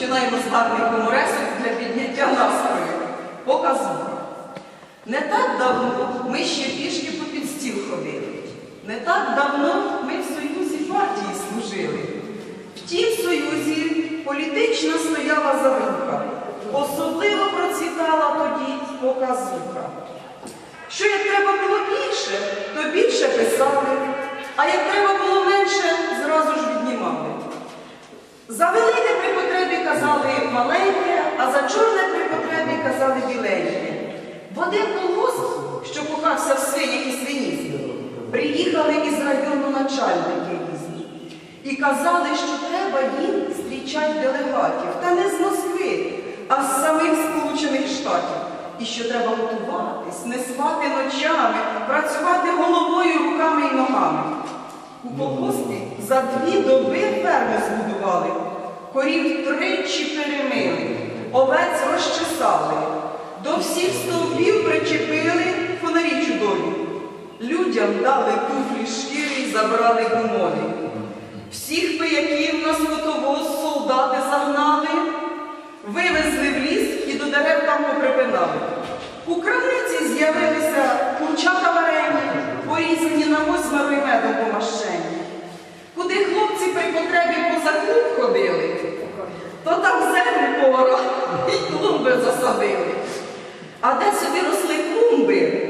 починаємо з гарних гуморесок для підняття настрою. Показуха. Не так давно ми ще пішки попід стіл ходили. Не так давно ми в Союзі партії служили. В тім Союзі політична стояла завинка. Особливо процвітала тоді показуха. Що як треба було більше, то більше писали, а як треба було менше, зразу ж віднімали. Велике казали біленьке. В один колгосп, що кохався в свинях і свинізні, приїхали із району начальники різні і казали, що треба їм зустрічати делегатів, та не з Москви, а з самих Сполучених Штатів. І що треба готуватись, не спати ночами, працювати головою, руками і ногами. У колгоспі за дві доби ферму збудували, корів тричі перемили, овець розчесали, до всіх стовпів причепили фонарі чудові. Людям дали туфлі шкіри і забрали гумові. Всіх пияків на скотовоз солдати загнали, вивезли в ліс і до дерев там поприпинали. У крамниці з'явилися курчата варені, порізані на восьмеро й медом помащені. Куди хлопці при потребі поза клуб ходили, то там землю і клумби засадили. А де собі росли клумби,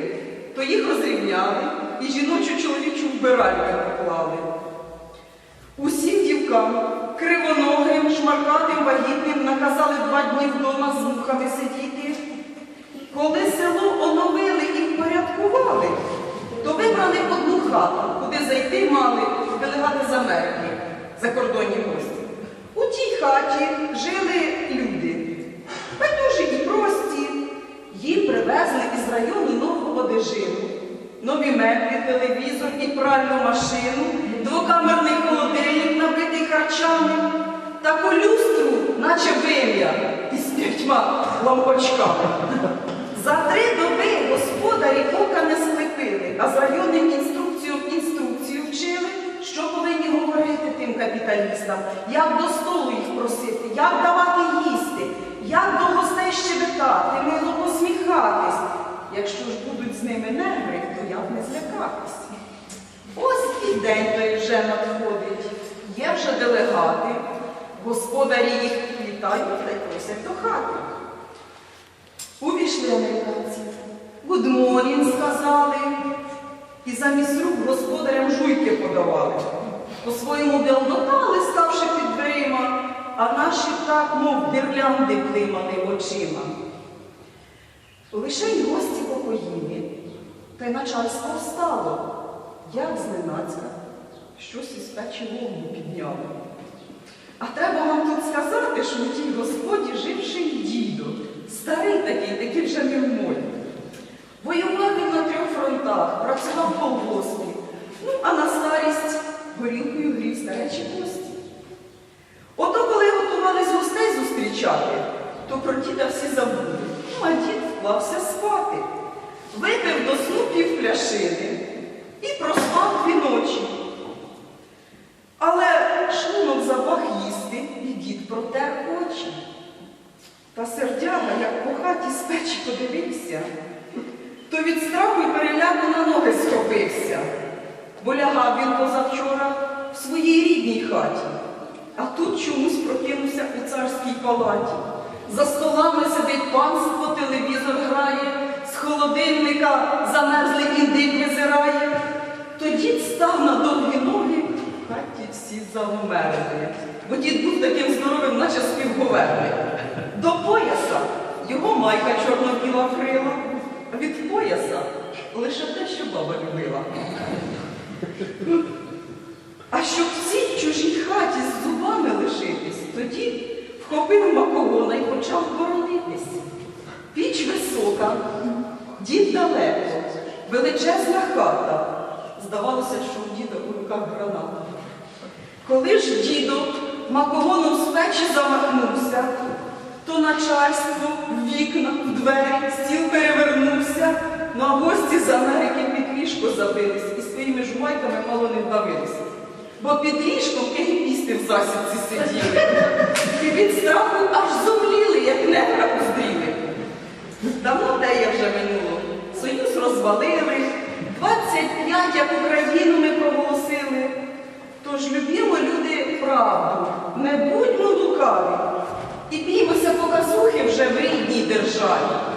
то їх розрівняли і жіночу чоловічу вбиральню поклали. Усім дівкам, кривоногим, шмаркатим, вагітним наказали два дні вдома з мухами сидіти. Коли село оновили і впорядкували, то вибрали одну хату, куди зайти мали делегати з Америки, закордонні гості. У тій хаті жили люди, привезли із району нову одежину, нові меблі, телевізор і пральну машину, двокамерний холодильник, набитий харчами, таку люстру, наче вим'я, із п'ятьма лампочками. За три доби господарі ока не склепили, а з районним інструкцію інструкцію вчили, що повинні говорити тим капіталістам, як до столу їх просити, як давати їсти, як до гостей щебетати, мило посміхатись. Якщо ж будуть з ними негри, то як. Ось і день той вже надходить. Є вже делегати, господарі їх вітають та й просять до хати. Увійшли американці. Гудморін сказали. І замість рук господарям жуйки подавали. По-своєму белдотали, ставши під дверима, а наші так, мов гірлянди плимали очима. Лише й гості покоїли, та й начальство встало, як зненацька, щось із печі вогню підняло. А треба вам тут сказати, що у тій господі живший дідо, старий такий, такий вже не в моді. Воював він на трьох фронтах, працював в колгоспі, ну, а на старість горілкою грів старечі кості. Ото коли готувались гостей зустрічати, то про діда всі забули. Ну, а дід вклався спати. Пляшини і проспав дві ночі. Але шлунок забаг їсти, і дід протер очі. Та сердяга, як по хаті з печі подивився, то від страху й переляку на ноги схопився, бо лягав він позавчора в своїй рідній хаті, а тут чомусь прокинувся у царській палаті. За столами сидить панство, телевізор грає, холодильника замерзлий індик визирає. То дід став на довгі ноги, в хаті всі заумерли, бо дід був таким здоровим, наче співговерник. До пояса його майка чорно-біла вкрила, а від пояса лише те, що баба любила. А щоб в цій чужій хаті з зубами лишитись, тоді вхопив макогона і почав боронитись. Піч висока, дід далеко, величезна хата. Здавалося, що в діда у руках граната. Коли ж дідо макогоном з печі замахнувся, то начальство в вікна, в двері, стіл перевернувся, ну а гості з Америки під ліжко забились і своїми жувайками мало не вдавилися. Бо під ліжком егіпісти в засідці сиділи. І від страху любімо люди правду, не будьмо лукаві. І біймося показухи вже в рідній державі.